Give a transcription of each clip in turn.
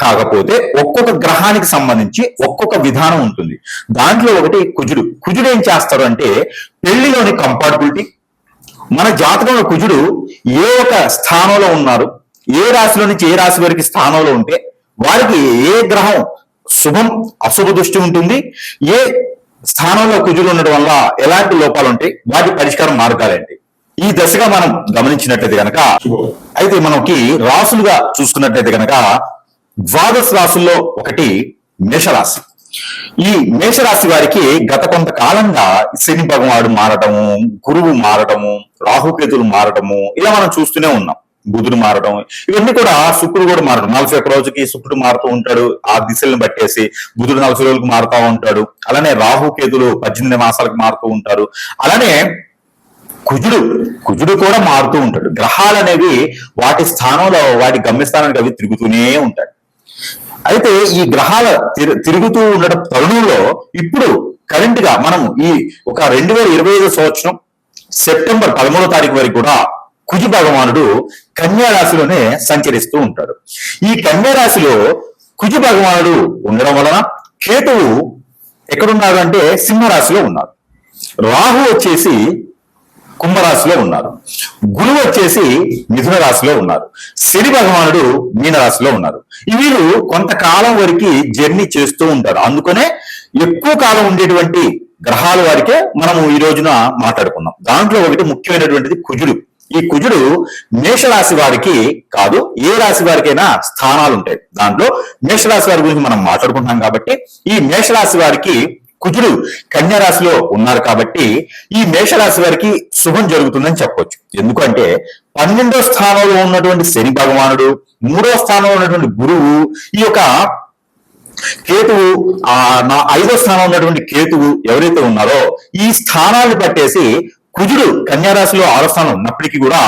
కాకపోతే ఒక్కొక్క గ్రహానికి సంబంధించి ఒక్కొక్క విధానం ఉంటుంది. దాంట్లో ఒకటి కుజుడు. కుజుడు ఏం చేస్తారు అంటే పెళ్ళిలోని కంపాటబిలిటీ మన జాతకంలో కుజుడు ఏ ఒక స్థానంలో ఉన్నారు ఏ రాశిలో నుంచి ఏ రాశి వరకు స్థానంలో ఉంటే వారికి ఏ గ్రహం శుభం అశుభ దృష్టి ఉంటుంది. ఏ స్థానంలో కుజుడు ఉండడం వల్ల ఎలాంటి లోపాలు ఉంటాయి? వాటి పరిష్కారం మార్గాలేంటి ఈ దశగా మనం గమనించినట్లయితే గనక అయితే మనకి రాసులుగా చూసుకున్నట్లయితే గనక ద్వాదశ రాసుల్లో ఒకటి మేషరాశి. ఈ మేషరాశి వారికి గత కొంతకాలంగా శని భగవాడు మారటము గురువు మారటము రాహుకేతులు మారటము ఇలా మనం చూస్తూనే ఉన్నాం. బుధుడు మారడం ఇవన్నీ కూడా శుక్రుడు కూడా మారడం నలభై ఒక్క రోజుకి శుక్రుడు మారుతూ ఉంటాడు. ఆ దిశలను బట్టేసి బుధుడు నలభై రోజులకు మారుతూ ఉంటాడు. అలానే రాహుకేతులు పద్దెనిమిది మాసాలకు మారుతూ ఉంటారు. అలానే కుజుడు కుజుడు కూడా మారుతూ ఉంటాడు. గ్రహాలు అనేవి వాటి స్థానంలో వాటి గమ్యస్థానానికి అవి తిరుగుతూనే ఉంటాడు అయితే ఈ గ్రహాల తిరుగుతూ ఉండడం తరుణంలో ఇప్పుడు కరెంట్గా మనం ఈ ఒక రెండు వేల ఇరవై ఐదు సంవత్సరం సెప్టెంబర్ పదమూడో తారీఖు వరకు కూడా కుజి భగవానుడు కన్యా రాశిలోనే సంచరిస్తూ ఉంటాడు. ఈ కన్యా రాశిలో భగవానుడు ఉండడం వలన కేతువు ఎక్కడున్నాడు అంటే సింహరాశిలో ఉన్నారు రాహు వచ్చేసి కుంభరాశిలో ఉన్నారు గురువు వచ్చేసి మిథున రాశిలో ఉన్నారు. శని భగవానుడు మీనరాశిలో ఉన్నారు. వీరు కొంతకాలం వరకు జర్నీ చేస్తూ ఉంటారు. అందుకనే ఎక్కువ కాలం ఉండేటువంటి గ్రహాల వారికే మనము ఈ రోజున మాట్లాడుకున్నాం. దాంట్లో ఒకటి ముఖ్యమైనటువంటిది కుజుడు. ఈ కుజుడు మేషరాశి వారికి కాదు ఏ రాశి వారికైనా స్థానాలు ఉంటాయి. దాంట్లో మేషరాశి వారి గురించి మనం మాట్లాడుకుంటున్నాం కాబట్టి ఈ మేషరాశి వారికి కుజుడు కన్యారాశిలో ఉన్నారు కాబట్టి ఈ మేషరాశి వారికి శుభం జరుగుతుందని చెప్పొచ్చు. ఎందుకంటే పన్నెండో స్థానంలో ఉన్నటువంటి శని భగవానుడు మూడో స్థానంలో ఉన్నటువంటి గురువు ఈ యొక్క కేతువు ఆ నా ఐదో స్థానం ఉన్నటువంటి కేతువు ఎవరైతే ఉన్నారో ఈ స్థానాన్ని పట్టేసి కుజుడు కన్యారాశిలో ఆరో స్థానం ఉన్నప్పటికీ కూడా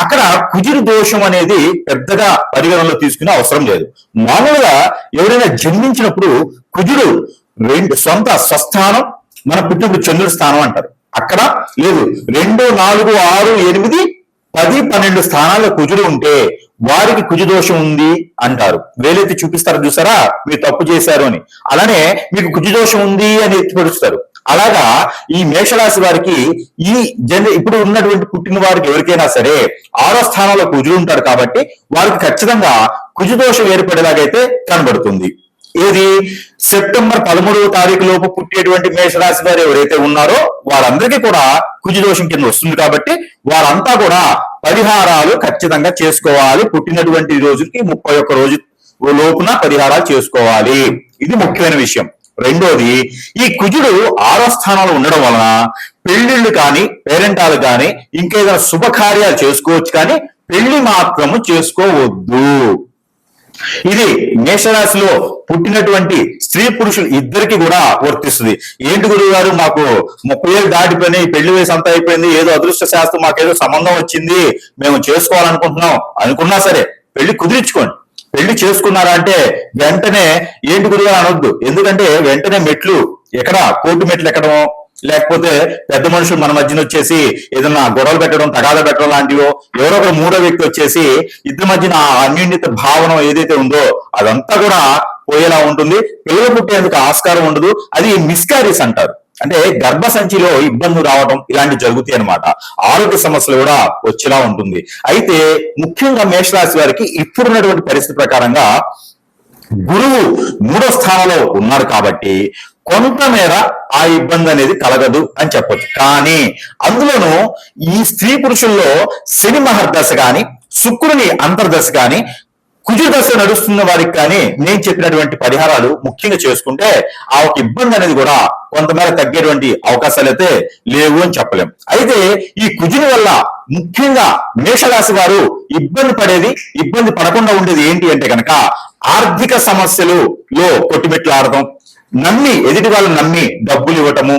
అక్కడ కుజుడు దోషం అనేది పెద్దగా పరిగణనలో తీసుకునే అవసరం లేదు. మామూలుగా ఎవరైనా జన్మించినప్పుడు కుజుడు రెండు సొంత స్వస్థానం మన పుట్టినప్పుడు చంద్రుడి స్థానం అంటారు. అక్కడ లేదు రెండు నాలుగు ఆరు ఎనిమిది పది పన్నెండు స్థానాల్లో కుజుడు ఉంటే వారికి కుజుదోషం ఉంది అంటారు. వేలెత్తి చూపిస్తారు చూసారా? మీరు తప్పు చేశారు అని. అలానే మీకు కుజు దోషం ఉంది అని ఎత్తిపరుస్తారు. అలాగా ఈ మేషరాశి వారికి ఈ జన ఇప్పుడు ఉన్నటువంటి పుట్టిన వారికి ఎవరికైనా సరే ఆరో స్థానంలో కుజుడు ఉంటాడు కాబట్టి వారికి ఖచ్చితంగా కుజుదోషం ఏర్పడేలాగైతే కనబడుతుంది. ఏది? సెప్టెంబర్ పదమూడవ తారీఖు లోపు పుట్టేటువంటి మేషరాశి వారు ఎవరైతే ఉన్నారో వారందరికీ కూడా కుజు దోషం కింద వస్తుంది కాబట్టి వారంతా కూడా పరిహారాలు ఖచ్చితంగా చేసుకోవాలి. పుట్టినటువంటి రోజుకి ముప్పై ఒక్క రోజు లోపున పరిహారాలు చేసుకోవాలి. ఇది ముఖ్యమైన విషయం. రెండోది ఈ కుజుడు ఆరో స్థానంలో ఉండడం వలన పెళ్ళిళ్ళు కానీ పేరెంటాలు కానీ ఇంకేదైనా శుభకార్యాలు చేసుకోవచ్చు కానీ పెళ్ళి మాత్రము చేసుకోవద్దు. ఇది మేషరాశిలో పుట్టినటువంటి స్త్రీ పురుషులు ఇద్దరికి కూడా వర్తిస్తుంది. ఏంటి గురువు గారు మాకు ముప్పై ఏళ్ళు దాటిపోయినాయి పెళ్ళి వయసు అంతా అయిపోయింది ఏదో అదృష్ట శాస్త్రం మాకేదో సంబంధం వచ్చింది మేము చేసుకోవాలనుకుంటున్నాం. అనుకున్నా సరే పెళ్ళి కుదిరించుకోండి. పెళ్ళి చేసుకున్నారా అంటే వెంటనే ఏంటి గురువు గారు అనొద్దు. ఎందుకంటే వెంటనే మెట్లు ఎక్కడ? కోర్టు మెట్లు ఎక్కడమో. లేకపోతే పెద్ద మనుషులు మన మధ్యన వచ్చేసి ఏదన్నా గొడవలు పెట్టడం తగాద పెట్టడం లాంటివో ఎవరో ఒక మూడో వ్యక్తి వచ్చేసి ఇద్దరి మధ్యన ఆ అన్యోన్యత భావన ఏదైతే ఉందో అదంతా కూడా పోయేలా ఉంటుంది. పిల్లలు పుట్టేందుకు ఆస్కారం ఉండదు. అది మిస్కారీస్ అంటారు. అంటే గర్భసంచిలో ఇబ్బందులు రావడం ఇలాంటివి జరుగుతాయి అన్నమాట. ఆరోగ్య సమస్యలు కూడా వచ్చేలా ఉంటుంది. అయితే ముఖ్యంగా మేషరాశి వారికి ఇప్పుడున్నటువంటి పరిస్థితి ప్రకారంగా గురువు మూడో స్థానంలో ఉన్నారు కాబట్టి కొంతమేర ఆ ఇబ్బంది అనేది కలగదు అని చెప్పొచ్చు. కానీ అందులోనూ ఈ స్త్రీ పురుషుల్లో శని మహర్దశ కానీ శుక్రుని అంతర్దశ కానీ కుజు దశ నడుస్తున్న వారికి కానీ నేను చెప్పినటువంటి పరిహారాలు ముఖ్యంగా చేసుకుంటే ఆ ఒక ఇబ్బంది అనేది కూడా కొంతమేర తగ్గేటువంటి అవకాశాలు అయితే లేవు అని చెప్పలేం. అయితే ఈ కుజుని వల్ల ముఖ్యంగా మేషరాశి వారు ఇబ్బంది పడేది ఇబ్బంది పడకుండా ఉండేది ఏంటి అంటే కనుక ఆర్థిక సమస్యలు లో కొట్టుమెట్లు ఆడటం నమ్మి ఎదుటి వాళ్ళు నమ్మి డబ్బులు ఇవ్వటము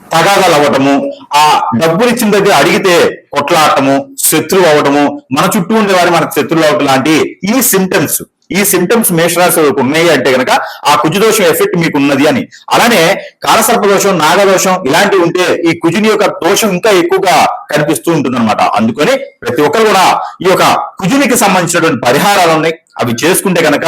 తగాదాలు అవ్వటము ఆ డబ్బులు ఇచ్చిన దగ్గర అడిగితే కొట్లాడటము శత్రువు అవ్వటము మన చుట్టూ ఉండే వారి మనకు శత్రువులు అవ్వటం లాంటి ఈ సిమ్టమ్స్ ఈ సిమ్టమ్స్ మేషరాశి వరకు ఉన్నాయి అంటే కనుక ఆ కుజుదోషం ఎఫెక్ట్ మీకు ఉన్నది అని. అలానే కాలసర్ప దోషం నాగదోషం ఇలాంటివి ఉంటే ఈ కుజుని యొక్క దోషం ఇంకా ఎక్కువగా కనిపిస్తూ ఉంటుందన్నమాట. అందుకని ప్రతి ఒక్కరు కూడా ఈ యొక్క కుజునికి సంబంధించినటువంటి పరిహారాలు ఉన్నాయి. అవి చేసుకుంటే కనుక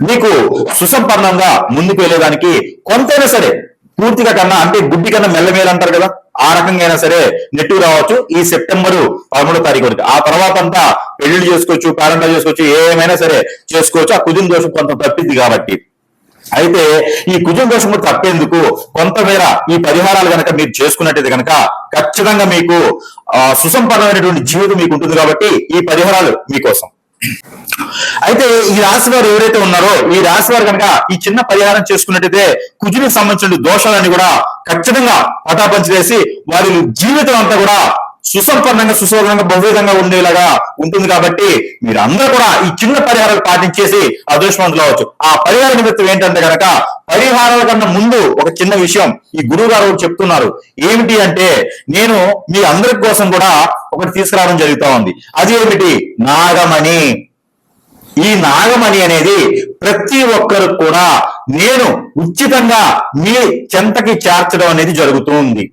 మీకు సుసంపన్నంగా ముందుకు వెళ్ళేదానికి కొంతైనా సరే పూర్తిగా కన్నా అంటే గుడ్డి కన్నా మెల్లమేలు అంటారు కదా ఆ రకంగా అయినా సరే నెట్టు రావచ్చు. ఈ సెప్టెంబర్ పదమూడో తారీఖు వరకు. ఆ తర్వాత అంతా పెళ్ళిళ్ళు చేసుకోవచ్చు పేరెంటాలు చేసుకోవచ్చు ఏమైనా సరే చేసుకోవచ్చు. ఆ కుదిన దోషం కొంత తప్పింది కాబట్టి. అయితే ఈ కుజం దోషము తప్పేందుకు కొంతమేర ఈ పరిహారాలు గనక మీరు చేసుకున్నట్టయితే గనక ఖచ్చితంగా మీకు ఆ, సుసంపన్నమైనటువంటి జీవితం మీకు ఉంటుంది కాబట్టి ఈ పరిహారాలు మీకోసం. అయితే ఈ రాశి వారు ఎవరైతే ఉన్నారో ఈ రాశి వారు కనుక ఈ చిన్న పరిహారం చేసుకున్నట్టయితే కుజునికి సంబంధించిన దోషాలన్నీ కూడా ఖచ్చితంగా పటాపంచి వేసి వారి జీవితం అంతా కూడా సుసంపన్నంగా సుశోభనంగా బహువిధంగా ఉండేలాగా ఉంటుంది కాబట్టి మీరందరూ కూడా ఈ చిన్న పరిహారాలు పాటించేసి అదృష్టవంతులు అవచ్చు ఆ పరిహార నిమిత్తం ఏంటంటే కనుక పరిహారాల కన్నా ముందు ఒక చిన్న విషయం ఈ గురువు గారు చెప్తున్నారు. ఏమిటి అంటే నేను మీ అందరి కోసం కూడా ఒకటి తీసుకురావడం జరుగుతా ఉంది. అది ఏమిటి? నాగమణి. ఈ నాగమణి అనేది ప్రతి ఒక్కరు కూడా నేను ఉచితంగా మీ చెంతకి చేర్చడం అనేది జరుగుతుంది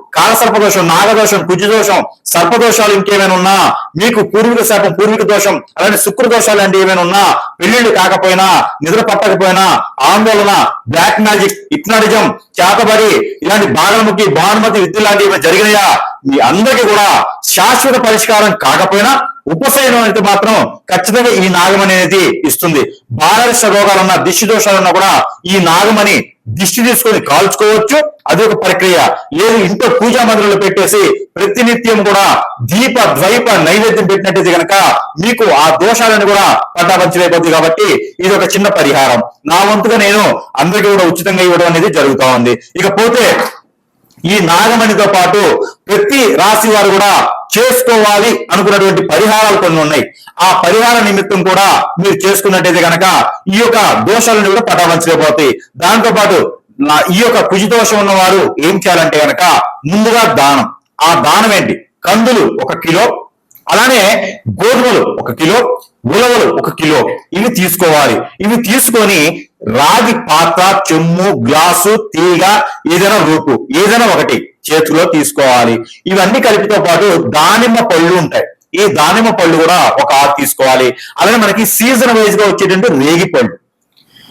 కాలసర్పదోషం నాగదోషం కుజదోషం సర్పదోషాలు ఇంకేమైనా ఉన్నా మీకు పూర్వీక శాపం పూర్వీక దోషం అలాంటి శుక్ర దోషాలు లాంటివి ఏమైనా ఉన్నా పెళ్ళిళ్ళు కాకపోయినా నిద్ర పట్టకపోయినా ఆందోళన బ్లాక్ మ్యాజిక్ ఇప్నాటిజం చేతబడి ఇలాంటి బాగలముఖి భానుమతి విద్య లాంటివి ఏమైనా జరిగినాయా? మీ అందరికీ కూడా శాశ్వత పరిష్కారం కాకపోయినా ఉపశమనం అయితే మాత్రం ఖచ్చితంగా ఈ నాగమణి అనేది ఇస్తుంది. బాలరిష్ట రోగాలున్నా దిష్టి దోషాలున్నా కూడా ఈ నాగమణి దిష్టి తీసుకొని కాల్చుకోవచ్చు. అది ఒక ప్రక్రియ. లేదు ఇంట్లో పూజా మందిరంలో పెట్టేసి ప్రతినిత్యం కూడా దీప ద్వైప నైవేద్యం పెట్టినట్టయితే కనుక మీకు ఆ దోషాలను కూడా పట్టాపంచలైపోతుంది కాబట్టి ఇది ఒక చిన్న పరిహారం. నా వంతుగా నేను అందరికీ కూడా ఉచితంగా ఇవ్వడం అనేది జరుగుతా ఉంది. ఇకపోతే ఈ నాగమణితో పాటు ప్రతి రాశి వారు కూడా చేసుకోవాలి అనుకున్నటువంటి పరిహారాలు కొన్ని ఉన్నాయి. ఆ పరిహార నిమిత్తం కూడా మీరు చేసుకున్నట్టయితే గనక ఈ యొక్క దోషాలను కూడా పటావంచలేకపోతాయి దాంతో పాటు నా ఈ యొక్క కుజిదోషం ఉన్నవారు ఏం చేయాలంటే గనక ముందుగా దానం. ఆ దానం ఏంటి? కందులు ఒక కిలో అలానే గోధుమలు ఒక కిలో ఉలవలు ఒక కిలో. ఇవి తీసుకోవాలి. ఇవి తీసుకొని రాగి పాత్ర చెమ్ము గ్లాసు తీగ ఏదైనా రూపు ఏదైనా ఒకటి చేతిలో తీసుకోవాలి. ఇవన్నీ కలిపితో పాటు దానిమ్మ పళ్ళు ఉంటాయి. ఈ దానిమ్మ పళ్ళు కూడా ఒక ఆరు తీసుకోవాలి. అలానే మనకి సీజన్ వైజ్గా వచ్చేటువంటి రేగి పళ్ళు.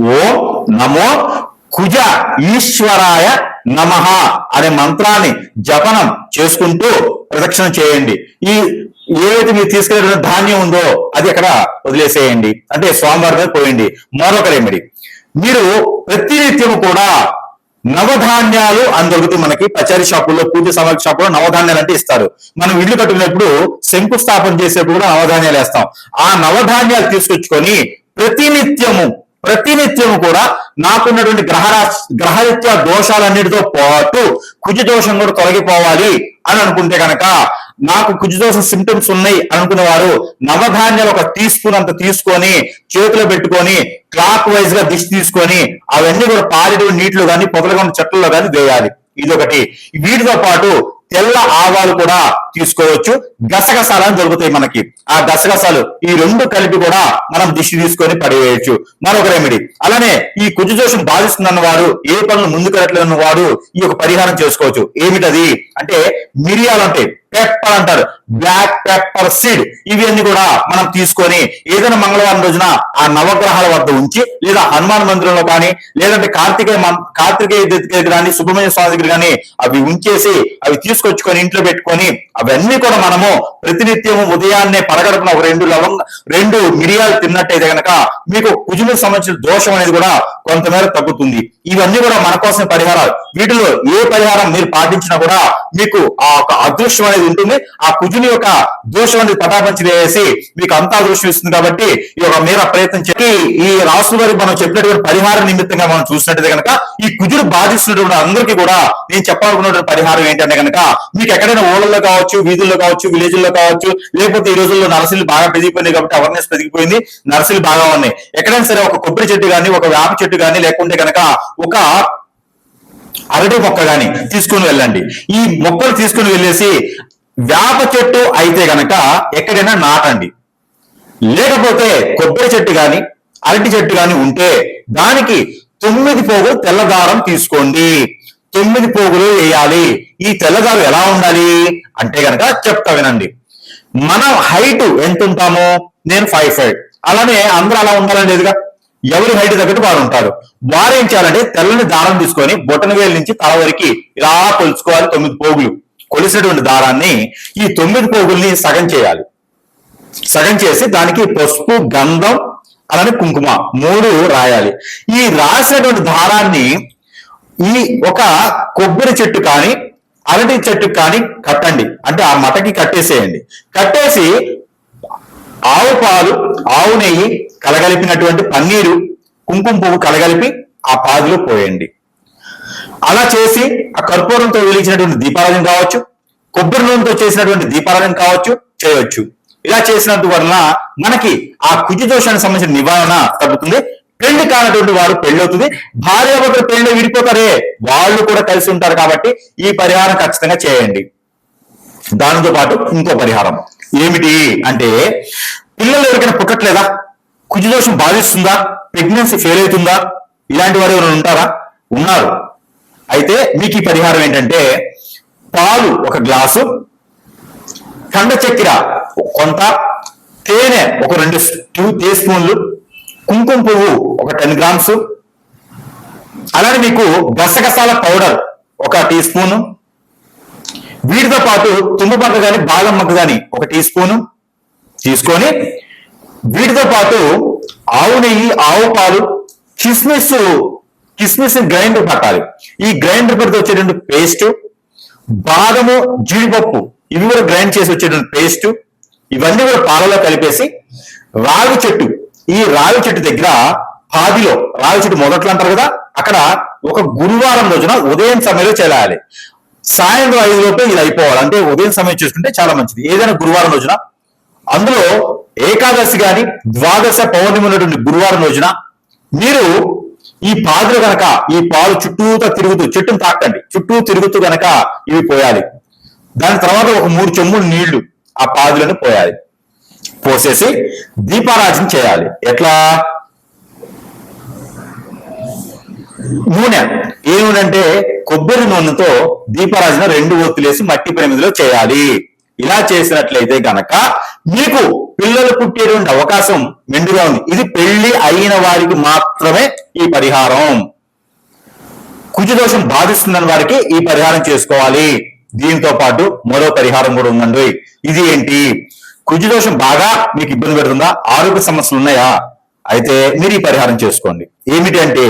ఓ నమో కుజ ఈశ్వరాయ నమ అనే మంత్రాన్ని జపనం చేసుకుంటూ ప్రదక్షిణ చేయండి. ఈ ఏదైతే మీరు తీసుకెళ్ళిన ధాన్యం ఉందో అది అక్కడ వదిలేసేయండి. అంటే స్వామివారి మీద పోయండి. మరొక రెమెడీ మీరు ప్రతినిత్యము కూడా నవధాన్యాలు అని దొరుకుతుంది మనకి పచారీ షాపుల్లో పూజ సామాగ్రి షాపులో నవధాన్యాలు అంటే ఇస్తారు. మనం ఇల్లు కట్టుకునేప్పుడు శంకుస్థాపన చేసేప్పుడు కూడా నవధాన్యాలు వేస్తాం. ఆ నవధాన్యాలు తీసుకొచ్చుకొని ప్రతినిత్యము ప్రతినిత్యము కూడా నాకున్నటువంటి గ్రహరా గ్రహరీత్యా దోషాలన్నిటితో పాటు కుజ దోషం కూడా తొలగిపోవాలి అని అనుకుంటే కనుక నాకు కుజ దోషం సిమ్టమ్స్ ఉన్నాయి అనుకునేవారు అనుకునే వారు నవధాన్యాలు ఒక టీ స్పూన్ అంత తీసుకొని చేతిలో పెట్టుకొని క్లాక్ వైజ్గా దిష్టి తీసుకొని అవన్నీ కూడా పాలిటివ్ నీటిలో కానీ పొదలుగా ఉన్న చెట్లలో కానీ వేయాలి. ఇదొకటి. వీటితో పాటు తెల్ల ఆవాలు కూడా తీసుకోవచ్చు. గసగసాలు అని దొరుకుతాయి మనకి. ఆ గసగసాలు ఈ రెండు కలిపి కూడా మనం దిష్టి తీసుకొని పడేయచ్చు. మరొక రెమెడీ అలానే ఈ కుజు దోషం బాధిస్తుందన్న వారు ఏ పనులు ముందుకెళ్ళట్లేదన్న వారు ఈ యొక్క పరిహారం చేసుకోవచ్చు. ఏమిటది? అంటే మిరియాలు అంటే పెప్పర్ అంటారు. బ్లాక్ పెప్పర్ సీడ్ ఇవి అన్ని కూడా మనం తీసుకొని ఏదైనా మంగళవారం రోజున ఆ నవగ్రహాల వద్ద ఉంచి లేదా హనుమాన్ మందిరంలో కానీ లేదంటే కార్తికేయ కార్తికేయ దగ్గర కానీ సుబ్రహ్మణ్య స్వామి దగ్గర కానీ అవి ఉంచేసి అవి తీసుకొచ్చుకొని ఇంట్లో పెట్టుకొని అవన్నీ కూడా మనము ప్రతినిత్యము ఉదయాన్నే పరగడుపున ఒక రెండు లవంగ రెండు మిరియాలు తిన్నట్టయితే కనుక మీకు కుజులకు సంబంధించిన దోషం అనేది కూడా కొంతమేర తగ్గుతుంది. ఇవన్నీ కూడా మన కోసం పరిహారాలు. వీటిలో ఏ పరిహారం మీరు పాటించినా కూడా మీకు ఆ ఒక అదృష్టం అనేది ఉంటుంది. ఆ కుజుని యొక్క దోషం అనేది పటాపంచి వేసి మీకు అంతా దోషం ఇస్తుంది కాబట్టి ఈ యొక్క మేర ప్రయత్నం చేసి ఈ రాసుల వారికి మనం చెప్పినటువంటి పరిహార నిమిత్తంగా మనం చూసినట్టయితే కనుక ఈ కుజుడు బాధిస్తున్నటువంటి అందరికీ కూడా నేను చెప్పాలనుకున్నటువంటి పరిహారం ఏంటంటే కనుక మీకు ఎక్కడైనా ఊళ్ళల్లో కావచ్చు వీధుల్లో కావచ్చు విలేజ్లో కావచ్చు లేకపోతే ఈ రోజుల్లో నర్సరీలు బాగా పెరిగిపోయినాయి కాబట్టి అవేర్నెస్ పెరిగిపోయింది. నర్సరీలు బాగా ఉన్నాయి. ఎక్కడైనా సరే ఒక కొబ్బరి చెట్టు కానీ ఒక వేప చెట్టు కానీ లేకుంటే కనుక ఒక అరటి మొక్క గాని తీసుకుని వెళ్ళండి. ఈ మొక్కలు తీసుకుని వెళ్ళేసి వేప చెట్టు అయితే గనక ఎక్కడైనా నాటండి. లేకపోతే కొబ్బరి చెట్టు గాని అరటి చెట్టు గాని ఉంటే దానికి తొమ్మిది పోగులు తెల్లదారం తీసుకోండి. తొమ్మిది పోగులు వేయాలి. ఈ తెల్లదారం ఎలా ఉండాలి? అంటే గనక చెప్తా వినండి. మనం హైట్ ఎంత ఉంటామో నేను ఫైవ్ ఫైవ్. అలానే అందరూ అలా ఉండాలని లేదుగా ఎవరి హైట్ తగ్గట్టు వారు ఉంటారు వారు ఏం చేయాలంటే తెల్లని దారం తీసుకొని బొటన వేలు నుంచి తల వరకు ఇలా కొలుచుకోవాలి తొమ్మిది పోగులు. కొలిసినటువంటి దారాన్ని ఈ తొమ్మిది పోగుల్ని సగం చేయాలి. సగం చేసి దానికి పసుపు గంధం అలానే కుంకుమ మూడు రాయాలి. ఈ రాసినటువంటి దారాన్ని ఈ ఒక కొబ్బరి చెట్టు కానీ అరటి చెట్టు కానీ కట్టండి. అంటే ఆ మటకి కట్టేసేయండి. కట్టేసి ఆవు పాలు ఆవు నెయ్యి కలగలిపినటువంటి పన్నీరు కుంకుమ పువ్వు కలగలిపి ఆ పాదులో పోయండి. అలా చేసి ఆ కర్పూరంతో వెలిగించినటువంటి దీపారాధన కావచ్చు కొబ్బరి నూనెతో చేసినటువంటి దీపారాధన కావచ్చు చేయవచ్చు. ఇలా చేసినందు వలన మనకి ఆ కుజి దోషానికి సంబంధించిన నివారణ తగ్గుతుంది. పెళ్ళి కానటువంటి వారు పెళ్ళి అవుతుంది భార్య భర్తలు పెళ్ళి విడిపోతారే వాళ్ళు కూడా కలిసి ఉంటారు కాబట్టి ఈ పరిహారం ఖచ్చితంగా చేయండి. దానితో పాటు ఇంకో పరిహారం. ఏమిటి అంటే పిల్లలు ఎవరికైనా పుట్టట్లేదా? కుజదోషం బాధిస్తుందా? ప్రెగ్నెన్సీ ఫెయిల్ అవుతుందా? ఇలాంటి వారు ఎవరైనా ఉంటారా? ఉన్నారు. అయితే మీకు ఈ పరిహారం ఏంటంటే పాలు ఒక గ్లాసు కండ చక్కెర కొంత తేనె ఒక రెండు టూ టీ స్పూన్లు కుంకుమ పువ్వు ఒక టెన్ గ్రామ్స్ అలానే మీకు గసగసాల పౌడర్ ఒక టీ స్పూను వీటితో పాటు తుమ్మపక్క కానీ బాదం మక్క కానీ ఒక టీ స్పూను తీసుకొని వీటితో పాటు ఆవు నెయ్యి ఆవు పాలు కిస్మిస్ కిస్మిస్ గ్రైండర్ పట్టాలి. ఈ గ్రైండర్ పడితే వచ్చేటువంటి పేస్ట్ బాదము జీడిపప్పు ఇవి కూడా గ్రైండ్ చేసి వచ్చేటువంటి పేస్ట్ ఇవన్నీ కూడా పాలలో కలిపేసి రావి చెట్టు. ఈ రావి చెట్టు దగ్గర పాదిలో రావి చెట్టు మొదట్లో అంటారు కదా అక్కడ ఒక గురువారం రోజున ఉదయం సమయంలో చేయాలి సాయంత్రం ఐదు లోపు ఇది అయిపోవాలి. అంటే ఉదయం సమయం చూసుకుంటే చాలా మంచిది. ఏదైనా గురువారం రోజున. అందులో ఏకాదశి గాని ద్వాదశ పౌర్ణమి ఉన్నటువంటి గురువారం రోజున మీరు ఈ పాదులు గనక ఈ పాలు చుట్టూతో తిరుగుతూ చెట్టును తాకండి. చుట్టూ తిరుగుతూ గనక ఇవి పోయాలి. దాని తర్వాత ఒక మూడు చెమ్ములు నీళ్ళు ఆ పాదులను పోయాలి. పోసేసి దీపారాజన చేయాలి. ఎట్లా? నూనె. ఏ నూనె అంటే కొబ్బరి నూనెతో దీపారాజన రెండు ఒత్తులేసి మట్టి ప్రమిదిలో చేయాలి. ఇలా చేసినట్లయితే గనక మీకు పిల్లలు పుట్టేటువంటి అవకాశం మెండుగా ఉంది. ఇది పెళ్ళి అయిన వారికి మాత్రమే ఈ పరిహారం. కుజదోషం బాధిస్తుందని వారికి ఈ పరిహారం చేసుకోవాలి. దీంతో పాటు మరో పరిహారం కూడా ఉందండి. ఇది ఏంటి? కుజదోషం బాగా మీకు ఇబ్బంది పెడుతుందా? ఆరోగ్య సమస్యలు ఉన్నాయా? అయితే మీరు ఈ పరిహారం చేసుకోండి. ఏమిటి అంటే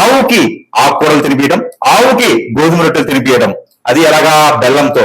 ఆవుకి ఆకుకూరలు తినిపించడం ఆవుకి గోధుమ రొట్టెలు తినిపించడం అది ఎలాగా? బెల్లంతో.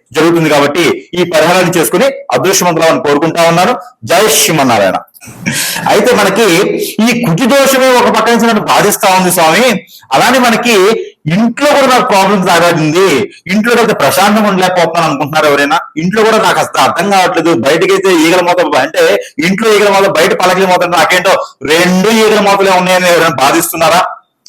జరుగుతుంది కాబట్టి ఈ పరిహారాన్ని చేసుకుని అదృష్టవంతులని కోరుకుంటా ఉన్నాను. జై శ్రీమన్నారాయణ. అయితే మనకి ఈ కుటి దోషమే ఒక పక్క నుంచి నన్ను బాధిస్తా ఉంది స్వామి. అలానే మనకి ఇంట్లో కూడా నాకు ప్రాబ్లమ్స్ రాగలిగింది ఇంట్లో అయితే ప్రశాంతంగా ఉండలేకపోతున్నాను అనుకుంటున్నారు ఎవరైనా. ఇంట్లో కూడా నాకు అసలు అర్థం కావట్లేదు. బయటకైతే ఈగల మోత అంటే ఇంట్లో ఈగల మోత బయట పలకల మోత నాకేంటో రెండు ఈగల మోతలే ఉన్నాయని ఎవరైనా బాధిస్తున్నారా?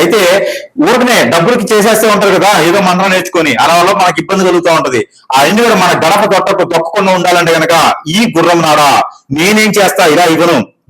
అయితే ఊరికనే డబ్బులకి చేసేస్తే ఉంటారు కదా ఏదో మంత్రం నేర్చుకొని అలా వల్ల మనకి ఇబ్బంది కలుగుతూ ఉంటది. ఆ ఇంటి కూడా మన గడప తొట్టకు తొక్కకుండా ఉండాలంటే గనక ఈ గుర్రం నాడా నేనేం చేస్తా ఇలా ఇవ్వను.